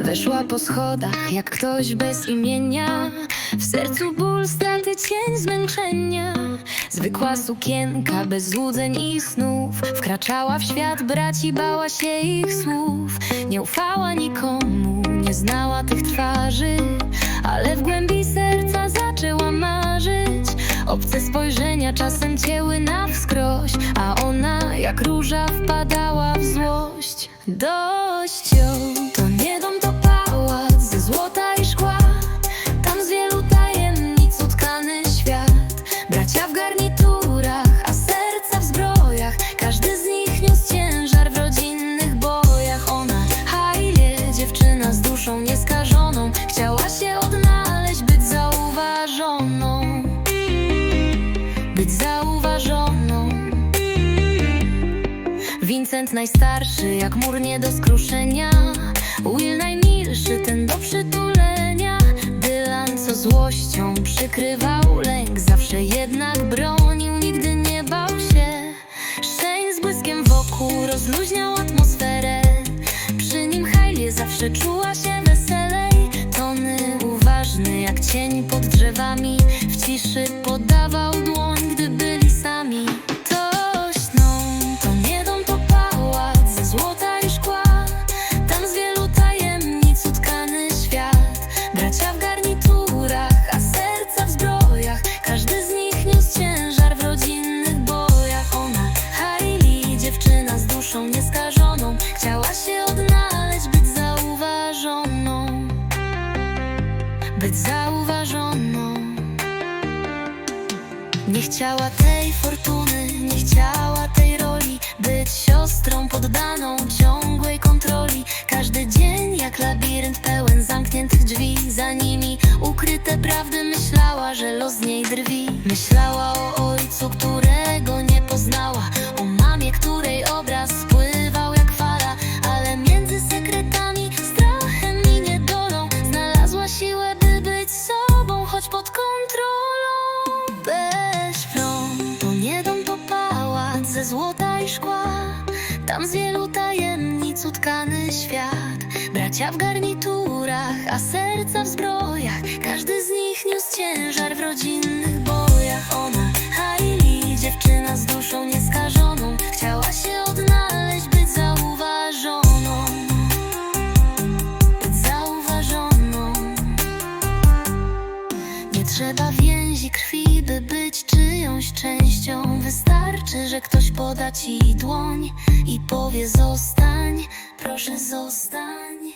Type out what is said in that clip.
Weszła po schodach jak ktoś bez imienia. W sercu ból, straty, cień zmęczenia. Zwykła sukienka bez złudzeń i snów. Wkraczała w świat braci, bała się ich słów. Nie ufała nikomu, nie znała tych twarzy. Ale w głębi serca zaczęła marzyć. Obce spojrzenia czasem cięły na wskroś A ona jak róża wpadała w złość. Dość ją, to nie dom, to Być zauważoną. Vincent najstarszy, jak mur nie do skruszenia. Will najmilszy, ten do przytulenia. Dylan, co złością przykrywał lęk. Zawsze jednak bronił, nigdy nie bał się. Shane z błyskiem wokół rozluźniał atmosferę. Przy nim Hailey zawsze czuła się duszą nieskażoną. Chciała się odnaleźć, być zauważoną. Być zauważoną. Nie chciała tej fortuny, nie chciała tej roli. Być siostrą poddaną ciągłej kontroli. Każdy dzień jak labirynt pełen zamkniętych drzwi. Za nimi ukryte prawdy myślała, że los z niej drwi. Myślała o ojcu, którego szkła. Tam z wielu tajemnic utkany świat. Bracia w garniturach, a serca w zbrojach. Każdy z nich niósł ciężar w rodzinnych bojach. Ona, Hailey, dziewczyna z duszą nieskażoną Chciała się odnaleźć, być zauważoną. Być zauważoną. Nie trzeba więzi krwi, by być czyjąś częścią. Wystarczy, że ktoś poda ci dłoń i powie zostań, proszę zostań